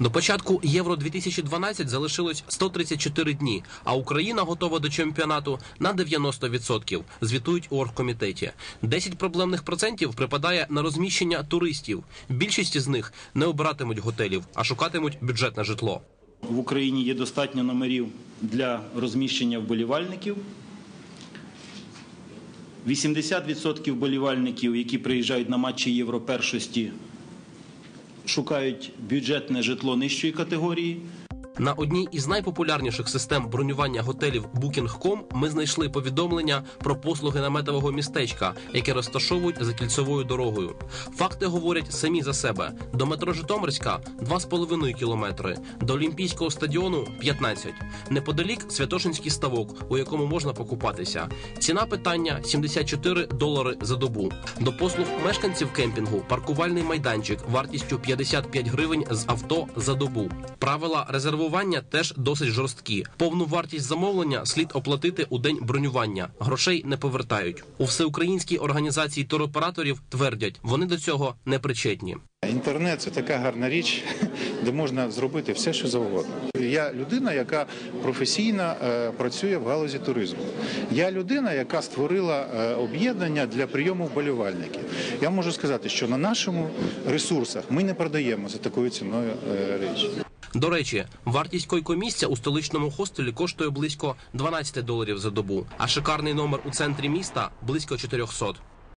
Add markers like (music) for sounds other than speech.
До початку Євро 2012 залишилось 134 дні, а Україна готова до чемпіонату на 90%, звітують у оргкомітеті. 10 проблемних процентів припадає на розміщення туристів. Більшість з них не обиратимуть готелів, а шукатимуть бюджетне житло. В Україні є достатньо номерів для розміщення вболівальників. 80% вболівальників, які приїжджають на матчі Європершості, шукають бюджетне житло нижчої категорії. На одній із найпопулярніших систем бронювання готелів Booking.com ми знайшли повідомлення про послуги наметового містечка, яке розташовують за кільцевою дорогою. Факти говорять самі за себе: до метро Житомирська 2,5 кілометри, до Олімпійського стадіону 15. Неподалік Святошинський ставок, у якому можна покупатися. Ціна питання 74 долари за добу. До послуг мешканців кемпінгу паркувальний майданчик вартістю 55 гривень з авто за добу. Правила резервування теж досить жорсткі. Повну вартість замовлення слід оплатити у день бронювання. Грошей не повертають. У всеукраїнській організації туроператорів твердять, вони до цього не причетні. Інтернет це така гарна річ, (laughs) де можна зробити все, що завгодно. Я людина, яка професійно е, працює в галузі туризму. Я людина, яка створила е, об'єднання для прийому вболівальників. Я можу сказати, що на нашому ресурсах ми не продаємо за такою ціною е, речі. До речі, вартість койкомісця у столичному хостелі коштує близько 12 доларів за добу, а шикарний номер у центрі міста близько 400.